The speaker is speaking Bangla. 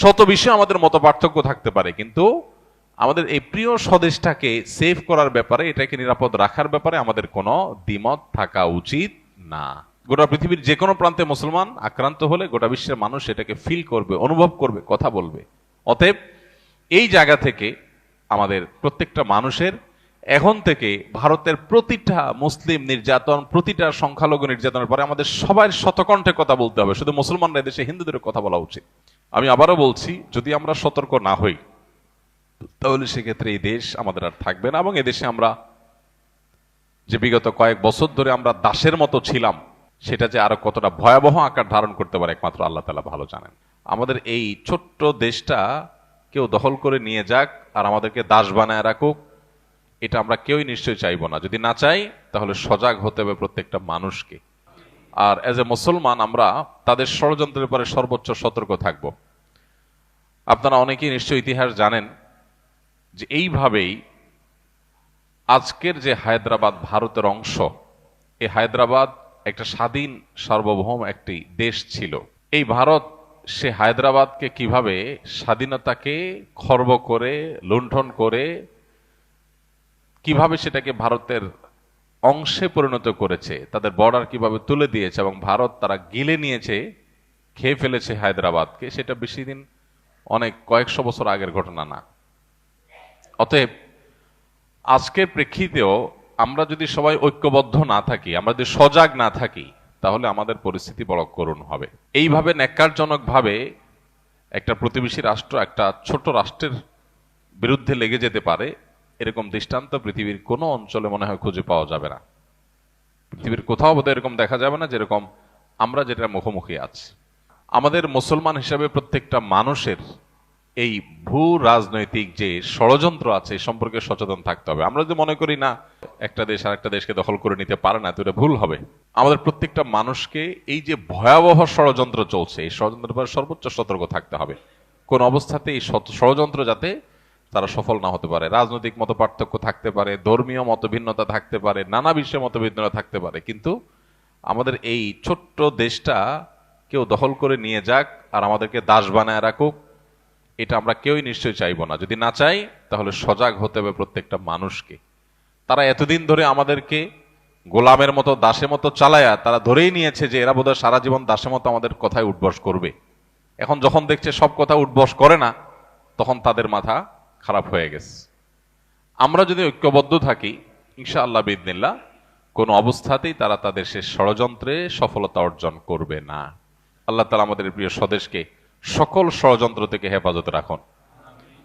শত বিষয়ে আমাদের মত পার্থক্য থাকতে পারে, কিন্তু আমাদের এই প্রিয় স্বদেশটাকে সেভ করার ব্যাপারে, এটাকে নিরাপদ রাখার ব্যাপারে আমাদের কোনো দ্বিমত থাকা উচিত না। গোটা পৃথিবীর যে কোনো প্রান্তে মুসলমান আক্রান্ত হলে গোটা বিশ্বের মানুষ এটাকে ফিল করবে, অনুভব করবে, কথা বলবে। অতএব এই জায়গা থেকে আমাদের প্রত্যেকটা মানুষের, এখন থেকে ভারতের প্রতিটা মুসলিম নির্যাতন, প্রতিটা সংখ্যালঘু নির্যাতনের পরে আমাদের সবার শতকণ্ঠে কথা বলতে হবে। শুধু মুসলমানরা এদেশে হিন্দুদের কথা বলা উচিত। আমি আবারও বলছি, যদি আমরা সতর্ক না হই, তাহলে সেক্ষেত্রে এই দেশ আমাদের আর থাকবে না এবং এদেশে আমরা যে বিগত কয়েক বছর ধরে আমরা দাসের মতো ছিলাম, সেটা যে আরও কতটা ভয়াবহ আকার ধারণ করতে পারে একমাত্র আল্লাহ তালা ভালো জানেন। আমাদের এই ছোট্ট দেশটা কেউ দখল করে নিয়ে যাক আর আমাদেরকে দাস বানায় রাখুক, এটা আমরা কেউই নিশ্চয়ই চাইব না। যদি না চাই, তাহলে সজাগ হতে হবে প্রত্যেকটা মানুষকে। আর এজ এ মুসলমান আমরা তাদের ষড়যন্ত্রের পরে সর্বোচ্চ সতর্ক থাকব। আপনারা অনেকেই নিশ্চয়ই ইতিহাস জানেন যে এইভাবেই আজকের যে হায়দ্রাবাদ ভারতের অংশ, এই হায়দ্রাবাদ একটা স্বাধীন সার্বভৌম একটি দেশ ছিল। এই ভারত সে হায়দ্রাবাদকে কীভাবে স্বাধীনতাকে খর্ব করে, লুণ্ঠন করে, কীভাবে সেটাকে ভারতের অংশে পরিণত করেছে, তাদের বর্ডার কীভাবে তুলে দিয়েছে এবং ভারত তারা গিলে নিয়েছে, খেয়ে ফেলেছে হায়দ্রাবাদকে, সেটা বেশি দিন অনেক কয়েকশো বছর আগের ঘটনা না। অতএব, আজকের প্রেক্ষিতেও আমরা যদি সবাই ঐক্যবদ্ধ না থাকি, আমরা যদি সজাগ না থাকি, তাহলে আমাদের পরিস্থিতি বড় করুণ হবে। এইভাবে ন্যাক্কারজনকভাবে একটা প্রতিবেশী রাষ্ট্র, একটা ছোট রাষ্ট্রের বিরুদ্ধে লেগে যেতে পারে, এরকম দৃষ্টান্ত পৃথিবীর কোনো অঞ্চলে মনে হয় খুঁজে পাওয়া যাবে না। পৃথিবীর কোথাও বোধহয় এরকম দেখা যাবে না, যেরকম আমরা যেটা মুখোমুখি আছি। আমাদের মুসলমান হিসাবে প্রত্যেকটা মানুষের এই ভূ রাজনৈতিক যে ষড়যন্ত্র আছে সম্পর্কে সচেতন থাকতে হবে। আমরা যদি মনে করি না, একটা দেশ আর একটা দেশকে দখল করে নিতে পারে না, তো এটা ভুল হবে। আমাদের প্রত্যেকটা মানুষকে এই যে ভয়াবহ ষড়যন্ত্র চলছে, এই ষড়যন্ত্রের ব্যাপারে সর্বোচ্চ সতর্ক থাকতে হবে। কোন অবস্থাতে এই ষড়যন্ত্র যাতে তারা সফল না হতে পারে। রাজনৈতিক মত পার্থক্য থাকতে পারে, ধর্মীয় মতভিন্নতা থাকতে পারে, নানা বিষয়ে মতভিন্নতা থাকতে পারে। কিন্তু আমাদের এই ছোট্ট দেশটা কেউ দখল করে নিয়ে যাক আর আমাদেরকে দাস বানায় রাখুক, এটা আমরা কেউই নিশ্চয়ই চাইব না। যদি না চাই, তাহলে সজাগ হতে হবে প্রত্যেকটা মানুষকে। তারা এতদিন ধরে আমাদেরকে গোলামের মতো, দাসের মতো চালায়া, তারা ধরেই নিয়েছে যে এরা বোধহয় সারা জীবন দাসের মতো আমাদের কথায় উঠবস করবে। এখন যখন দেখছে সব কথা উঠবস করে না, তখন তাদের মাথা খারাপ হয়ে গেছে। আমরা যদি ঐক্যবদ্ধ থাকি, ইনশাআল্লাহ বিদিনিল্লাহ কোনো অবস্থাতেই তারা তাদের সে ষড়যন্ত্রে সফলতা অর্জন করবে না। আল্লাহ তালা আমাদের প্রিয় স্বদেশকে সকল ষড়যন্ত্র থেকে হেফাজতে রাখুন।